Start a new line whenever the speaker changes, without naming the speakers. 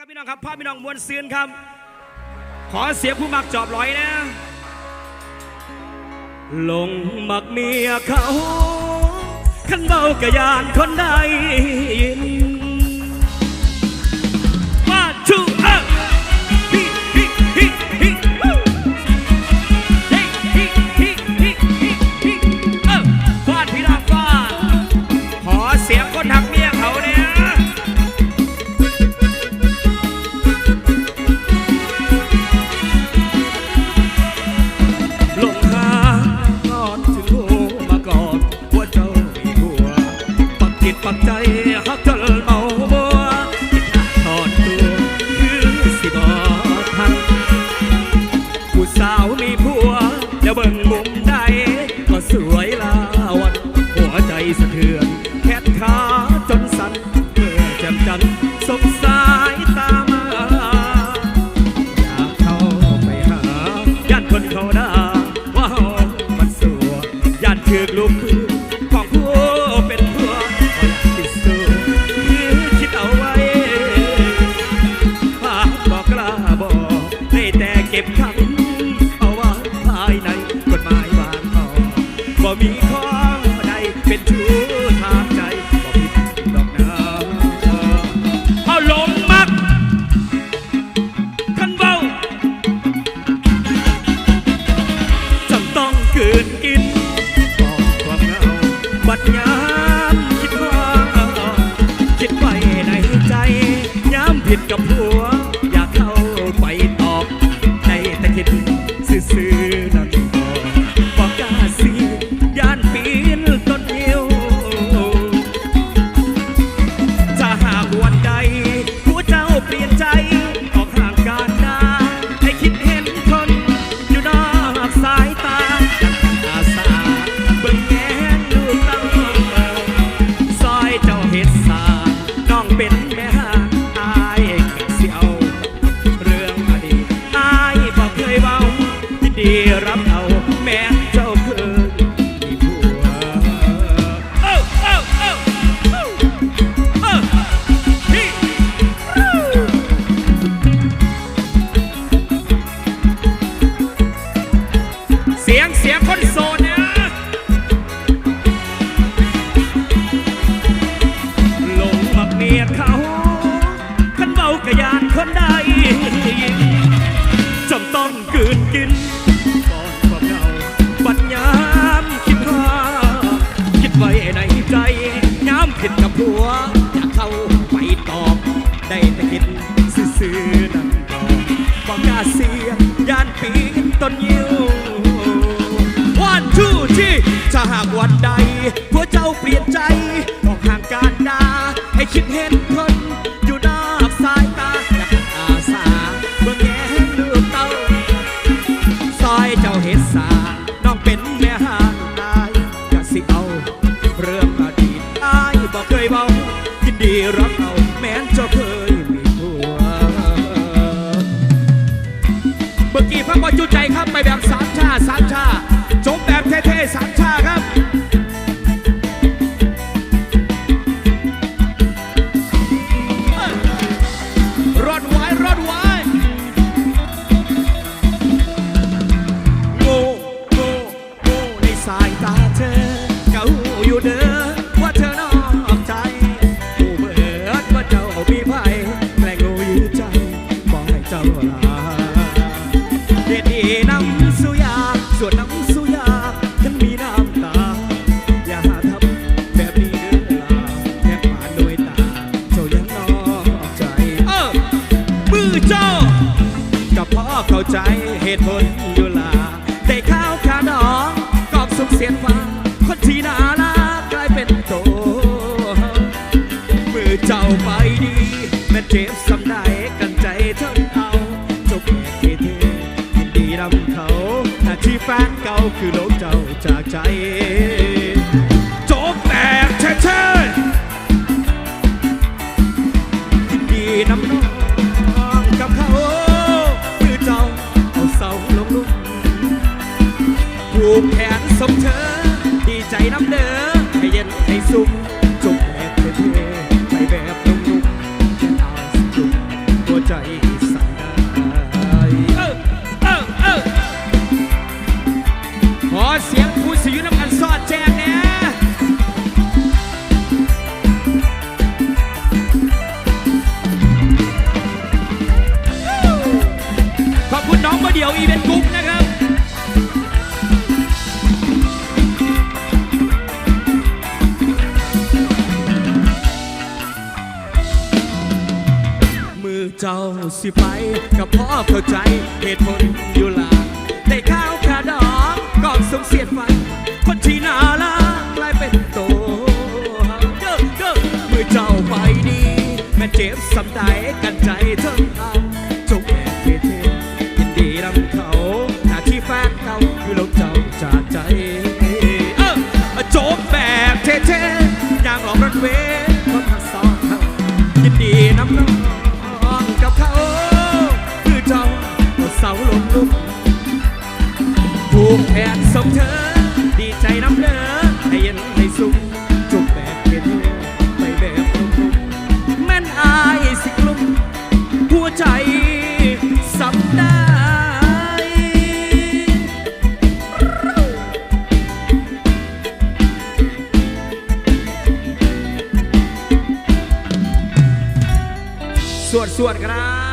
ครับพี่น้องครับพ่อพี่น้องมวลซืนครับ ขอเสียผู้มักจอบร้อยนะ ลงมักเมียเขาขันเบากระยานคนใด ยามคิดว่าคิดไวในใจยามผิดกับ หัวจะเข้าไปตอบ ได้แต่คิดซื่อๆนั่นบอกบอกกาเสียยานปีนต้นยิววันทูที่ถ้าหากวันใดพวกเจ้าเปลี่ยนใจ เข้าใจเหตุผลอยู่ลาแต่ข้าวขาดองกอบสุขเสียนฟ้าคนที่น่ารักกลายเป็นโตมือเจ้าไปดีแม่เจ็บสำได้กันใจทนเอาจบเทเทยินดีรำเขาหน้าที่แฟนเก่าคือลบเจ้าจากใจจบแตกเช่นดีน้ำนอ จูบแขนสมเธอ ดีใจน้ำเด้อให้เย็นให้สุขจุบแอบเท่ๆไปแบบนุ่มๆแค่ตาสุขหัวใจสั่นได้เออเออเออขอเสียงผู้สิยุน้ำกันซ้ จ้าสิไปกับพ่อเข้าใจเหตุผลอยู่หลางได้ข้าวขาดองกองสมเสียดฟันคนที่น่ารักกลายเป็นโตเด้อเด้อมือเจ้าไปดี แม่เจ็บสำใดกันใจเทั้งเอาจงแอบเท่ๆยินดีนำเขาหน้าที่แฟนเก่าคือลงเจ้าจากใจ เออโจบแบบเท่ๆอย่างออกรันเวย์ูกแขนส่งเธอ ดีใจน้ำเด้อให้เย็นให้สุขจุกแบบเท่ๆไปแบบนุ่มๆแม่นอายสิกลุ่มหัวใจสับได้สวดสวดครับ